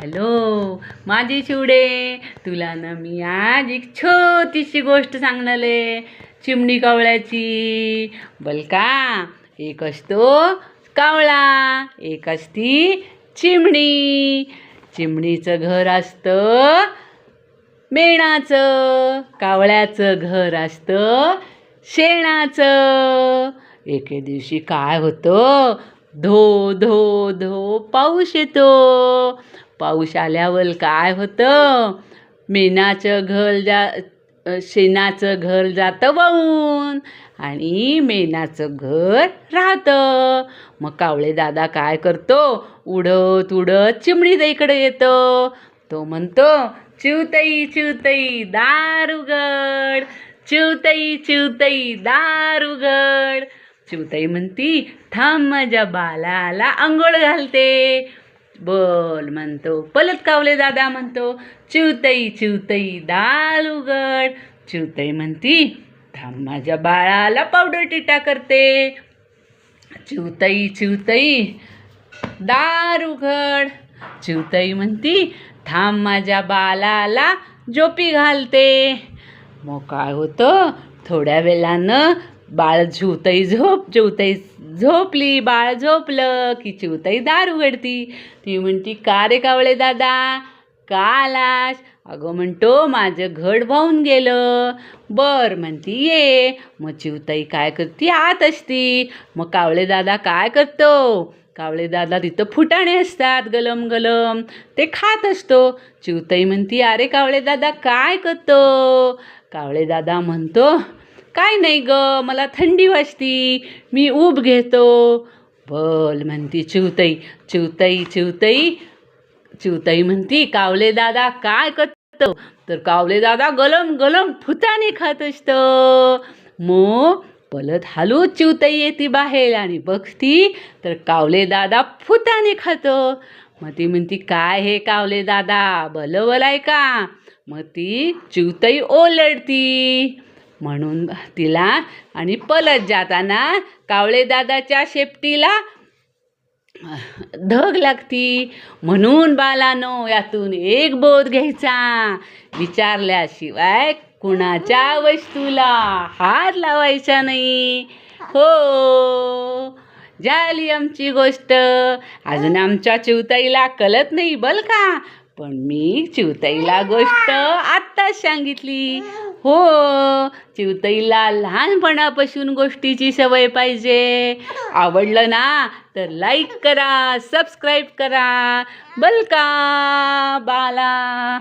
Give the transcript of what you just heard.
Hello माझी चिवडे तुला ना मी आज एक छोटीशी गोष्ट सांगणार. आहे चिमणी कावळ्याची. बल का? एक असतो कावळा एक असती चिमणी. चिमणीचं घर असतं मेणाचं कावळ्याचं घर असतं शेणाचं. एके दिवशी काय होतं? धो धो धो पाऊस येतो. पाऊस आल्यावर काय होतं? मेनाचं घर जा शेणाचं घर जातं वाहून. आणि मेनाचं घर राहतं. मग कावळे दादा काय करतो? उडत उडत चिमणीच्या इकडे येतो. तो म्हणतो चिवतई चिवतई दार उघड चिवतई चिवतई दार उघड चिवताई म्हणती थांब माझ्या बालाला आंघोळ घालते. बोल म्हणतो. पलत कावले दादा म्हणतो. चिवतई चिवतई दाल उघड. चिवतई म्हणती थांब माझ्या बाळाला पावडर टिटा करते. चिवतई चिवतई दार उघड. चिवतई म्हणती थांब माझ्या बालाला झोपी घालते. मग काय होतं? थोड्या वेळानं बाळ झुवताई झोप चिवताई झोपली बाळ झोपलं की चिवताई दार उघडती ती म्हणती का रे कावळे दादा? का आलास? अगं म्हणतो माझं घड वाहून गेलं. बर म्हणती ये. मग चिवताई काय करती? आत असती. मग कावळे दादा काय करतो? कावळे दादा तिथं फुटाणे असतात गलम गलम. ते खात असतो. चिवताई म्हणती अरे कावळे दादा काय करतो? कावळे दादा म्हणतो काय नाही ग मला थंडी वाजती. मी ऊब घेतो. बोल म्हणती चिवताई चिवताई चिवताई. चिवताई म्हणती कावले दादा काय करतो? तर कावले दादा गलम गलम फुताने खात असतं. मग पलत हालू चिवताई येते बाहेर आणि बघती तर कावले दादा फुताने खातो. मग ती म्हणती काय हे कावले दादा बलवलाय का? मग ती चिवताई ओलडती. म्हणून तिला आणि पलत जाताना कावळे दादाच्या शेपटीला धग लागती. म्हणून बालानो यातून एक बोध घ्यायचा. विचारल्याशिवाय कुणाच्या वस्तूला हात लावायचा नाही. हो झाली आमची गोष्ट. अजून आमच्या चिवताईला कळत नाही बल का? पण मी चिवताईला गोष्ट आत्ताच सांगितली. हो चिवताईला लहानपणापासून गोष्टीची सवय पाहिजे. आवडलं ना तर लाईक करा सबस्क्राईब करा. बल का बाला.